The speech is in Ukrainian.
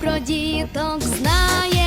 про діток знає.